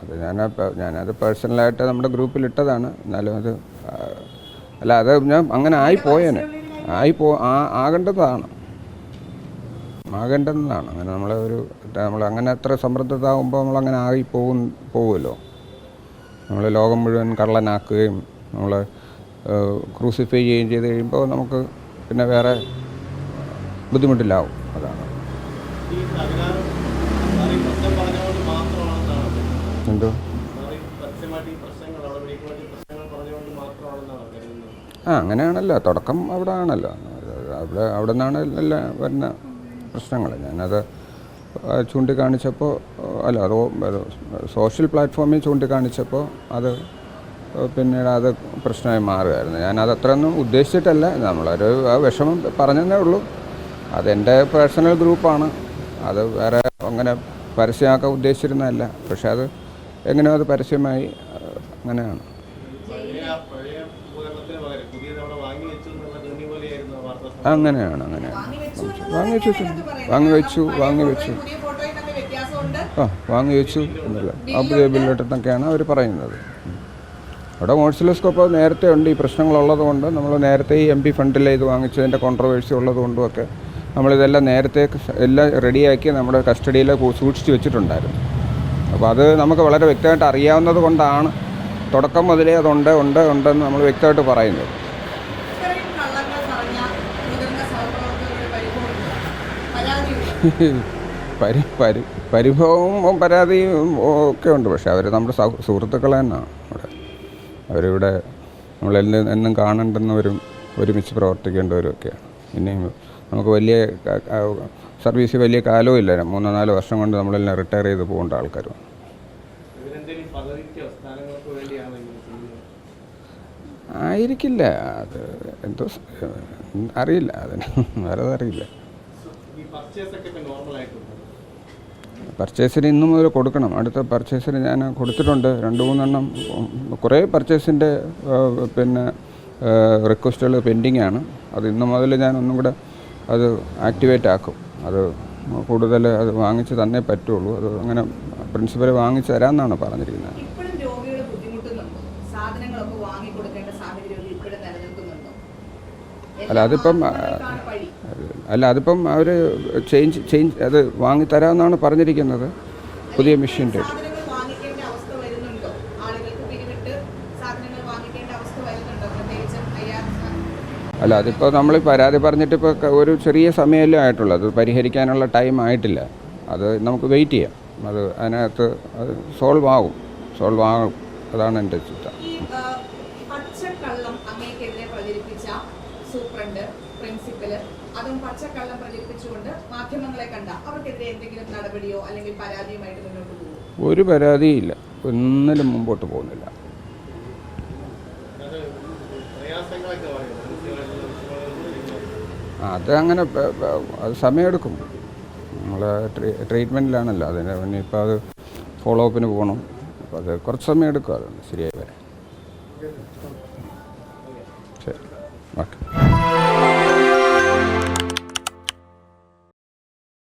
അത് ഞാൻ ഞാനത് പേഴ്സണലായിട്ട് നമ്മുടെ ഗ്രൂപ്പിൽ ഇട്ടതാണ് എന്നാലും അത് അല്ല അത് ഞാൻ അങ്ങനെ ആയിപ്പോയേനെ ആയിപ്പോ ആ ആകേണ്ടതാണ്. ആകേണ്ടതാണ്. അങ്ങനെ നമ്മളെ ഒരു നമ്മൾ അങ്ങനെ അത്ര സമൃദ്ധതാകുമ്പോൾ നമ്മൾ അങ്ങനെ ആയി പോകും പോകുമല്ലോ നമ്മൾ ലോകം മുഴുവൻ കള്ളനാക്കുകയും നമ്മൾ ക്രൂസിഫൈ ചെയ്യുകയും ചെയ്ത് കഴിയുമ്പോൾ നമുക്ക് പിന്നെ വേറെ ബുദ്ധിമുട്ടിലാവും. അതാണ് ഈ തകരാറ് സാർ ഈ പ്രശ്നം പറഞ്ഞുകൊണ്ട് മാത്രമാണെന്നാണ് എന്തോ സാർ ഈ പരസ്യമായിട്ട് ഈ പ്രശ്നങ്ങൾ അവിടെ മെഡിക്കൽ പ്രശ്നങ്ങൾ പറഞ്ഞുകൊണ്ട് മാത്രമാണെന്നാണ് കരുതുന്നത് ആ അങ്ങനെയാണല്ലോ. തുടക്കം അവിടെ ആണല്ലോ. അവിടെ അവിടെ നിന്നാണ് എല്ലാം വരുന്ന പ്രശ്നങ്ങൾ. ഞാനത് ചൂണ്ടിക്കാണിച്ചപ്പോൾ അല്ല അത് സോഷ്യൽ പ്ലാറ്റ്ഫോമിൽ ചൂണ്ടിക്കാണിച്ചപ്പോൾ അത് പിന്നീട് അത് പ്രശ്നമായി മാറുമായിരുന്നു ഞാനത് അത്രയൊന്നും ഉദ്ദേശിച്ചിട്ടല്ല. നമ്മളൊരു ആ വിഷമം പറഞ്ഞതേ ഉള്ളൂ. അതെന്റെ പേഴ്സണൽ ഗ്രൂപ്പാണ്. അത് വേറെ അങ്ങനെ പരസ്യമാക്കാൻ ഉദ്ദേശിച്ചിരുന്നതല്ല. പക്ഷേ അത് എങ്ങനെയോ അത് പരസ്യമായി അങ്ങനെയാണ്. അങ്ങനെയാണ് അങ്ങനെയാണ്. വാങ്ങി വെച്ചു വാങ്ങി വെച്ചു. വാങ്ങി വെച്ചു ആ വാങ്ങി വെച്ചു എന്നല്ല ബില്ലിട്ടെന്നൊക്കെയാണ് അവർ പറയുന്നത്. അവിടെ മോഴ്സിലോസ്കോപ്പ് നേരത്തെ ഉണ്ട് ഈ പ്രശ്നങ്ങളുള്ളത് കൊണ്ട് നമ്മൾ നേരത്തെ ഈ എം പി ഫണ്ടിൽ ഇത് വാങ്ങിച്ചതിന്റെ കോൺട്രവേഴ്സി ഉള്ളത് കൊണ്ടുമൊക്കെ നമ്മളിതെല്ലാം നേരത്തെ എല്ലാം റെഡിയാക്കി നമ്മുടെ കസ്റ്റഡിയിൽ സൂക്ഷിച്ച് വെച്ചിട്ടുണ്ടായിരുന്നു. അപ്പോൾ അത് നമുക്ക് വളരെ വ്യക്തമായിട്ട് അറിയാവുന്നത് കൊണ്ടാണ്. തുടക്കം മുതലേ അതുണ്ട് ഉണ്ട് ഉണ്ടെന്ന് നമ്മൾ വ്യക്തമായിട്ട് പറയുന്നത്. പരി പരി പരിഭവവും പരാതിയും ഒക്കെ ഉണ്ട്. പക്ഷേ അവർ നമ്മുടെ സൗ- സുഹൃത്തുക്കൾ തന്നെയാണ് ഇവിടെ. അവരിവിടെ നമ്മളെല്ലാം എന്നും കാണേണ്ടുന്നവരും ഒരുമിച്ച് പ്രവർത്തിക്കേണ്ടവരും ഒക്കെയാണ്. ഇനിയും നമുക്ക് വലിയ സർവീസ് വലിയ കാലവും ഇല്ല. മൂന്നോ നാലോ വർഷം കൊണ്ട് നമ്മളെല്ലാം റിട്ടയർ ചെയ്ത് പോകേണ്ട ആൾക്കാരും ആയിരിക്കില്ല. അത് എന്തോ അറിയില്ല. അതിന് വേറെ അറിയില്ല. പർച്ചേസിന് ഇന്നു മുതൽ കൊടുക്കണം. അടുത്ത പർച്ചേസിന് ഞാൻ കൊടുത്തിട്ടുണ്ട്. രണ്ട് മൂന്നെണ്ണം. കുറേ പർച്ചേസിന്റെ പിന്നെ റിക്വസ്റ്റുകൾ പെൻഡിങ് ആണ്. അത് ഇന്നു മുതൽ ഞാൻ ഒന്നും കൂടെ അത് ആക്ടിവേറ്റ് ആക്കും. അത് കൂടുതൽ അത് വാങ്ങിച്ച് തന്നെ പറ്റുള്ളൂ. അത് അങ്ങനെ പ്രിൻസിപ്പൽ വാങ്ങിച്ച് തരാമെന്നാണ് പറഞ്ഞിരിക്കുന്നത്. അല്ല, അതിപ്പം, അല്ല അതിപ്പം അവർ ചേഞ്ച് ചേഞ്ച് അത് വാങ്ങിത്തരാമെന്നാണ് പറഞ്ഞിരിക്കുന്നത്. പുതിയ മെഷീന്റെ സാധനങ്ങൾ അല്ല അതിപ്പോൾ നമ്മൾ പരാതി പറഞ്ഞിട്ട് ഇപ്പോൾ ഒരു ചെറിയ സമയമല്ലേ ആയിട്ടുള്ളൂ. അത് പരിഹരിക്കാനുള്ള ടൈം ആയിട്ടില്ല. അത് നമുക്ക് വെയിറ്റ് ചെയ്യാം. അത് അതിനകത്ത് അത് സോൾവ് ആകും. സോൾവ് ആകും. അതാണ് എന്റെ ചിത്രം സൂപ്രണ്ട് പ്രിൻസിപ്പൽ അതും പച്ചക്കള്ളം പ്രചരിപ്പിച്ചുകൊണ്ട് മാധ്യമങ്ങളെ കണ്ട അവർക്കെതിരെ എന്തെങ്കിലും നടപടിയോ അല്ലെങ്കിൽ പരാതിയുമായിട്ട് മുന്നോട്ട് ഒരു പരാതിയില്ല ഒന്നിലും മുമ്പോട്ട് പോകുന്നില്ല. പ്രയാസങ്ങളൊക്കെ അത് സമയമെടുക്കും. നമ്മൾ ട്രീ ട്രീറ്റ്മെന്റിലാണല്ലോ. അതിന് പിന്നെ ഇപ്പോൾ അത് ഫോളോ അപ്പിന് പോകണം. അപ്പോൾ അത് കുറച്ച് സമയം എടുക്കും അത് ശരിയായി വരാൻ. ശരി. ഓക്കെ.